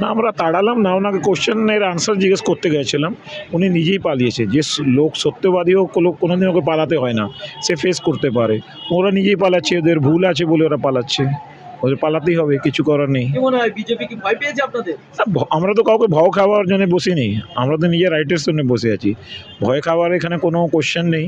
না, আমরা তাড়ালাম না, ওনাকে কোশ্চেনের আনসার জিজ্ঞেস করতে গেছিলাম। উনি নিজেই পালিয়েছে। যে লোক সত্যবাদী হোক, কোনো কোনোদিন ওকে পালাতে হয় না। সে ফেস করতে পারে। ওরা নিজেই পালাচ্ছে, ওদের ভুল আছে বলে ওরা পালাচ্ছে। ওদের পালাতেই হবে কিছু করার নেই। কি বিজেপি কি ভয় পেয়েছে আপনাদের? আমরা তো কাউকে ভয় খাওয়ার জন্য বসিনি। আমরা তো নিজের রাইটের জন্য বসে আছি। ভয় খাওয়ার এখানে কোনো কোশ্চেন নেই।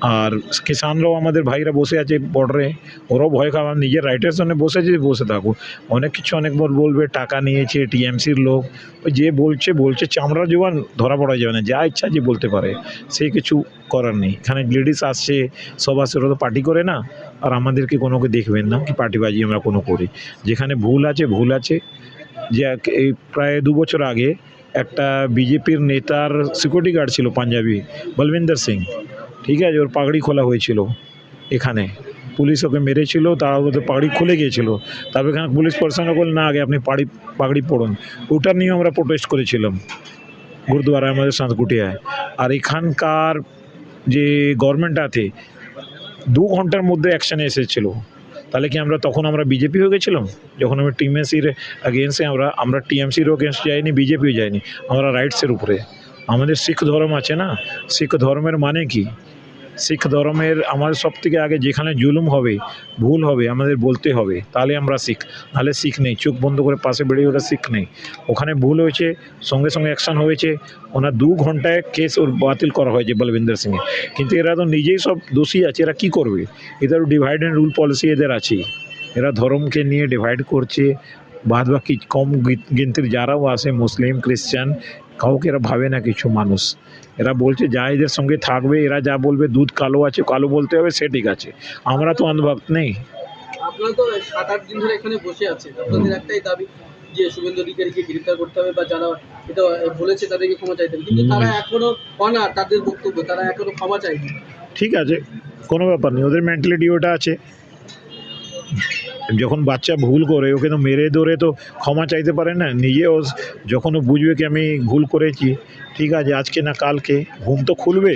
আর কিষানরাও আমাদের ভাইরা বসে আছে বর্ডারে ওরাও ভয় খাওয়ার নিজের রাইটের সামনে বসে আছে, বসে থাকুক। অনেক কিছু অনেকবার বলবে, টাকা নিয়েছে টিএমসির লোক। যে বলছে বলছে, চামড়া জোয়ান ধরা পড়া যাবে না, যা ইচ্ছা যে বলতে পারে। সেই কিছু করার নেই। এখানে লেডিস আসছে, সব আসছে, ওরা তো পার্টি করে না। আর আমাদেরকে কোনোকে দেখবেন না কি পার্টিবাজি আমরা কোনো করি। যেখানে ভুল আছে ভুল আছে। যে এই প্রায় দু বছর আগে একটা বিজেপির নেতার সিকিউরিটি গার্ড ছিল পাঞ্জাবি, বলবিন্দর সিং। ঠিক আছে, ওর পাগড়ি খোলা হয়েছিল এখানে। পুলিশ ওকে মেরেছিল তারা পাগড়ি খুলে গিয়েছিল। তারপর এখানে পুলিশ পার্সন বলে না আগে আপনি পাড়ি, পাগড়ি পড়ুন। ওটা নিয়ে আমরা প্রোটেস্ট করেছিলাম গুরুদুয়ারায়, আমাদের সাঁতকুটিয়ায় আর এখানকার যে গভর্নমেন্ট আছে, দু ঘণ্টার মধ্যে অ্যাকশানে এসেছিল। তাহলে কি আমরা তখন আমরা বিজেপি হয়ে গেছিলাম? যখন আমরা টিএমসির এগেনস্টে আমরা আমরা টিএমসিরও এগেনস্ট যাইনি বিজেপিও যাইনি। আমরা রাইটসের উপরে। আমাদের শিখ ধর্ম আছে না? শিখ ধর্মের মানে কি? শিখ ধর্মের আমাদের সব থেকে আগে যেখানে জুলুম হবে, ভুল হবে, আমাদের বলতে হবে, তাহলে আমরা শিখ। নাহলে শিখ নেই, চোখ বন্ধ করে পাশে বেরিয়ে ওটা শিখ নেই। ওখানে ভুল হয়েছে, সঙ্গে সঙ্গে অ্যাকশন হয়েছে, ওনার দু ঘন্টায় কেস ওর বাতিল করা হয়েছে বলবিন্দর সিংয়ে। কিন্তু এরা তো নিজেই সব দোষী আছে, এরা কি করবে? এদের ডিভাইড অ্যান্ড রুল পলিসি এদের আছে এরা ধর্মকে নিয়ে ডিভাইড করছে বাদ বাকি কম গিনতির যারাও আছে মুসলিম খ্রিস্টান কাউকে এরা ভাবে না কিছু মানুষ। এরা বলছে যা এদের সঙ্গে থাকবে এরা যা বলবে দুধ কালো আছে কালো বলতে হবে সে ঠিক আছে। আমরা তো অন্ধভক্ত নেই। আপনারা তো সাত আট দিন ধরে এখানে বসে আছেন। আপনাদের একটাই দাবি যে শুভেন্দু অধিকারীকে গ্রেফতার করতে হবে বা যারা এটা বলেছে তাদেরকে ক্ষমা চাইতে হবে। কিন্তু তারা এখনও অনার তাদের বক্তব্য তারা এখনও ক্ষমা চায়নি ঠিক আছে কোনো ব্যাপার নেই ওদের মেন্টালিটি ওটা আছে। যখন বাচ্চা ভুল করে, ওকে তো মেরে ধরে তো ক্ষমা চাইতে পারে না? নিজেও যখন ও বুঝবে কি আমি ভুল করেছি, ঠিক আছে, আজকে না কালকে, ঘুম তো খুলবে।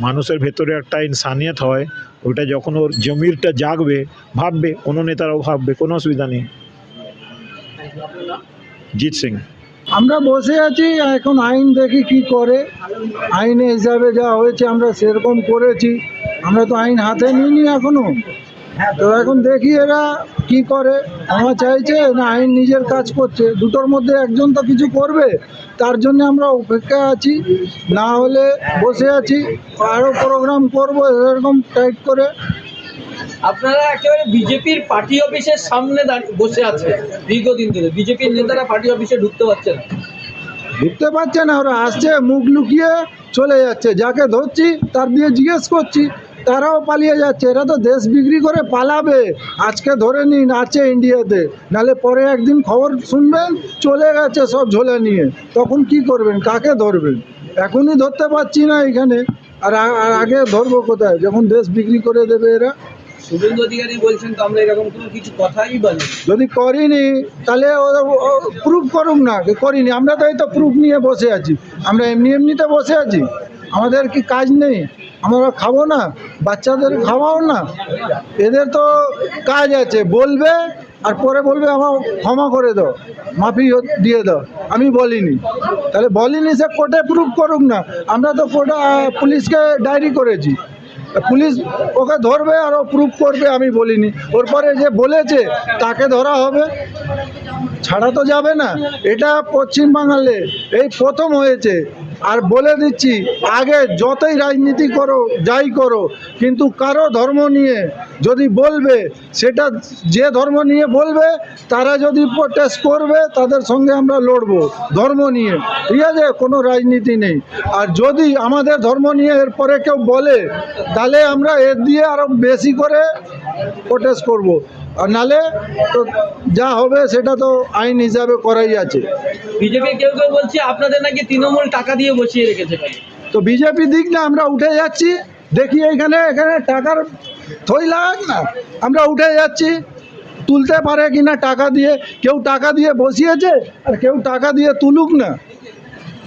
মানুষের ভেতরে একটা ইনসানিয়ত হয়, ওটা যখন ওর জমিরটা জাগবে, ভাববে, কোনো নেতারাও ভাববে, কোনো অসুবিধা নেই। জিৎ সিং। আমরা বসে আছি, এখন আইন দেখি কি করে। আইনে হিসাবে যা হয়েছে আমরা সেরকম করেছি। আমরা তো আইন হাতে নিইনি এখনও। তো এখন দেখি এরা কি করে। ক্ষমা চাইছে না আইন নিজের কাজ করছে। দুটোর মধ্যে একজন তো কিছু করবে তার জন্য আমরা অপেক্ষা আছি। না হলে বসে আছি আরও প্রোগ্রাম করব এরকম টাইট করে। আপনারা একেবারে বিজেপির পার্টি অফিসের সামনে দাঁড়িয়ে বসে আছে দীর্ঘদিন ধরে। বিজেপির নেতারা পার্টি অফিসে ঢুকতে পারছে না। ঢুকতে পারছে না ওরা আসছে মুখ লুকিয়ে চলে যাচ্ছে। যাকে ধরছি তার দিয়ে জিজ্ঞেস করছি। তারাও পালিয়ে যাচ্ছে এরা তো দেশ বিক্রি করে পালাবে। আজকে ধরে নিন আছে ইন্ডিয়াতে নালে পরে একদিন খবর শুনবেন চলে গেছে সব ঝোলে নিয়ে। তখন কি করবেন? কাকে ধরবেন? এখনই ধরতে পারছি না এখানে। আর আগে ধরবো কোথায়? যখন দেশ বিক্রি করে দেবে এরা। শুভেন্দু অধিকারী বলছেন তো আমরা এরকম কোনো কিছু কথাই বলি যদি করিনি তাহলে প্রুফ করুক না করিনি। আমরা তো এই তো প্রুফ নিয়ে বসে আছি। আমরা এমনি এমনিতে বসে আছি। আমাদের কি কাজ নেই? আমরা খাব না? বাচ্চাদের খাওয়াও না। এদের তো কাজ আছে, বলবে আর পরে বলবে আমার ক্ষমা করে দাও, মাফি দিয়ে দাও। আমি বলিনি। তাহলে বলিনি সে কোর্টে প্রুফ করুক না। আমরা তো কোর্টে পুলিশকে ডায়েরি করেছি। পুলিশ ওকে ধরবে আর ও প্রুফ করবে, আমি বলিনি। ওর পরে যে বলেছে, তাকে ধরা হবে। ছাড়া তো যাবে না। এটা পশ্চিম বাঙালে এই প্রথম হয়েছে। আর বলে দিচ্ছি, আগে যতই রাজনীতি করো, যাই করো, কিন্তু কারও ধর্ম নিয়ে যদি বলবে, সেটা যে ধর্ম নিয়ে বলবে, তারা যদি প্রোটেস্ট করবে, তাদের সঙ্গে আমরা লড়বো, ধর্ম নিয়ে। ঠিক আছে? কোনো রাজনীতি নেই। আর যদি আমাদের ধর্ম নিয়ে এরপরে কেউ বলে, তাহলে আমরা এর দিয়ে আরও বেশি করে প্রোটেস্ট করব। আর নালে তো যা হবে, সেটা তো আইন হিসাবে করাই আছে। বিজেপি কেউ কেউ বলছে আপনাদের নাকি তৃণমূল টাকা দিয়ে বসিয়ে রেখেছে। তো বিজেপি দিক না, আমরা উঠে যাচ্ছি। দেখি এখানে এখানে টাকার থই লাগাক না। আমরা উঠে যাচ্ছি। তুলতে পারে কিনা টাকা দিয়ে। কেউ টাকা দিয়ে বসিয়েছে আর কেউ টাকা দিয়ে তুলুক না।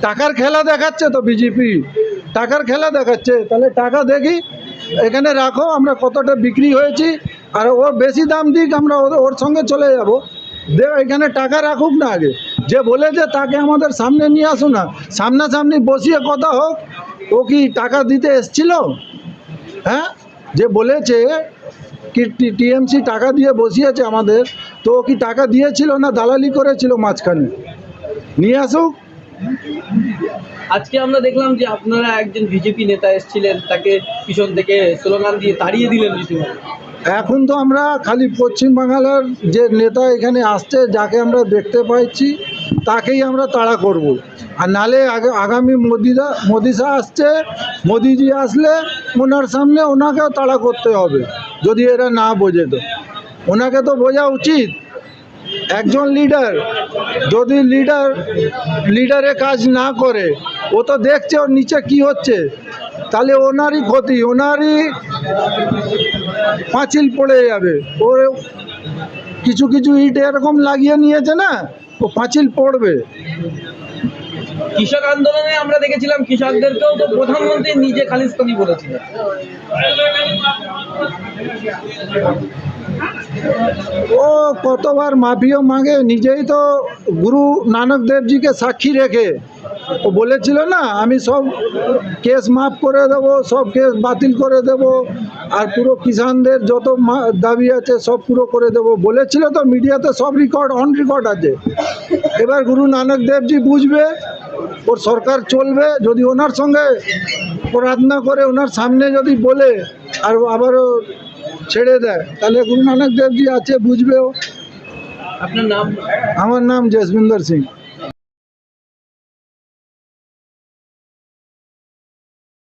টাকার খেলা দেখাচ্ছে তো বিজেপি। টাকার খেলা দেখাচ্ছে। তাহলে টাকা দেখি। এখানে রাখো, আমরা কতটা বিক্রি হয়েছি। আর ওর বেশি দাম দিক, আমরা ওর- ওর সঙ্গে চলে যাব। দে, এখানে টাকা রাখুক না আগে। যে বলেছে তাকে আমাদের সামনে নিয়ে আসুন না। সামনাসামনি বসিয়ে কথা হোক, ও কি টাকা দিতে এসছিল? হ্যাঁ? যে বলেছে কি টিএমসি টাকা দিয়ে বসিয়েছে আমাদের, তো ও কি টাকা দিয়েছিল না দালালি করেছিল মাঝখানে? নিয়ে আসুক। আজকে আমরা দেখলাম যে আপনারা একজন বিজেপি নেতা এসেছিলেন, তাকে পিছন থেকে স্লোগান দিয়ে তাড়িয়ে দিলেন এখন তো আমরা খালি পশ্চিম বাংলার যে নেতা এখানে আসছে, যাকে আমরা দেখতে পাচ্ছি তাকেই আমরা তাড়া করব। আর নালে আগে, আগামী মোদিদা মোদি শাহ আসছে, মোদিজি আসলে ওনার সামনে ওনাকেও তাড়া করতে হবে, যদি এরা না বোঝে তো ওনাকে তো বোঝা উচিত একজন লিডার, যদি লিডার, লিডারে কাজ না করে, ও তো দেখছে ওর নিচে কি হচ্ছে, তাহলে ওনারই ক্ষতি, ওনারই পাঁচিল পড়ে যাবে। ওর কিছু কিছু ইট এরকম লাগিয়ে নিয়েছে না ও পাঁচিল পড়বে। কৃষক আন্দোলনে আমরা দেখেছিলাম কৃষকদেরকেও তো প্রধানমন্ত্রী নিজে খালিস্তানি বলেছিলেন। ও কতবার মাফিও মাগে নিজেই তো গুরু নানক দেবজিকে সাক্ষী রেখে। ও বলেছিল না আমি সব কেস মাফ করে দেব সব কেস বাতিল করে দেব আর পুরো কিষানদের যত দাবি আছে সব পুরো করে দেব। বলেছিল তো মিডিয়াতে সব রেকর্ড অন রেকর্ড আছে। এবার গুরু নানক দেবজি বুঝবে ওর সরকার চলবে যদি ওনার সঙ্গে প্রার্থনা করে ওনার সামনে যদি বলে আর আবারও ছেড়ে দেয় তাহলে গুরু নানক দেবজি আছে বুঝবেও। আপনার নাম? আমার নাম জসবিন্দর সিং।